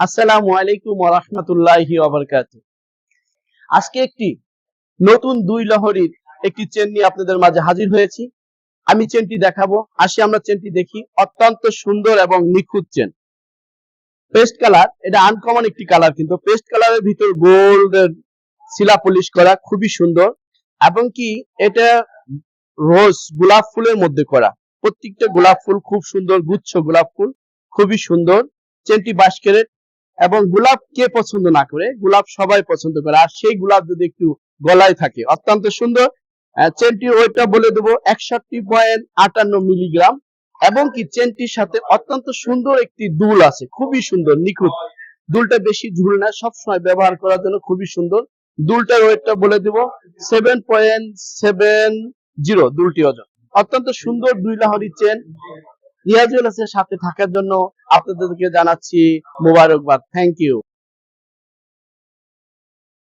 আসসালামু আলাইকুম রহমতুল্লাহি আজকে একটি নতুন দুই লহরীর একটি চেন নিয়ে আপনাদের মাঝে হাজির হয়েছি। আমি চেনটি দেখাবো। আসি আমরা চেনটি দেখি। অত্যন্ত সুন্দর এবং নিখুঁত চেন পেস্ট কালার, এটা আনকমন একটি কালার, কিন্তু পেস্ট কালারের ভিতর গোল্ডের শিলা পলিশ করা খুবই সুন্দর। এবং কি, এটা রোজ গোলাপ ফুলের মধ্যে করা। প্রত্যেকটা গোলাপ ফুল খুব সুন্দর, গুচ্ছ গোলাপ ফুল, খুবই সুন্দর। চেনটি বাইশ ক্যারেট। এবং গোলাপ কে পছন্দ না করে? গোলাপ সবাই পছন্দ করে। আর সেই গোলাপ যদি একটু গলায় থাকে, অত্যন্ত সুন্দর। চেনটির ওয়েটটা বলে দেবো, একষট্টি পয়েন্ট আটান্ন মিলিগ্রাম। এবং কি চেনটির সাথে অত্যন্ত সুন্দর একটি দুল আছে, খুবই সুন্দর, নিখুঁত। দুলটা বেশি ঝুল না, সবসময় ব্যবহার করার জন্য খুবই সুন্দর। দুলটার ওয়েটটা বলে দেবো, সেভেন পয়েন্ট সেভেন জিরো, দুলটি ওজন। অত্যন্ত সুন্দর দুই লাহরি চেন। রিয়াজুল হাসের সাথে থাকার জন্য আপনাদেরকে জানাচ্ছি মোবারকবাদ। Thank you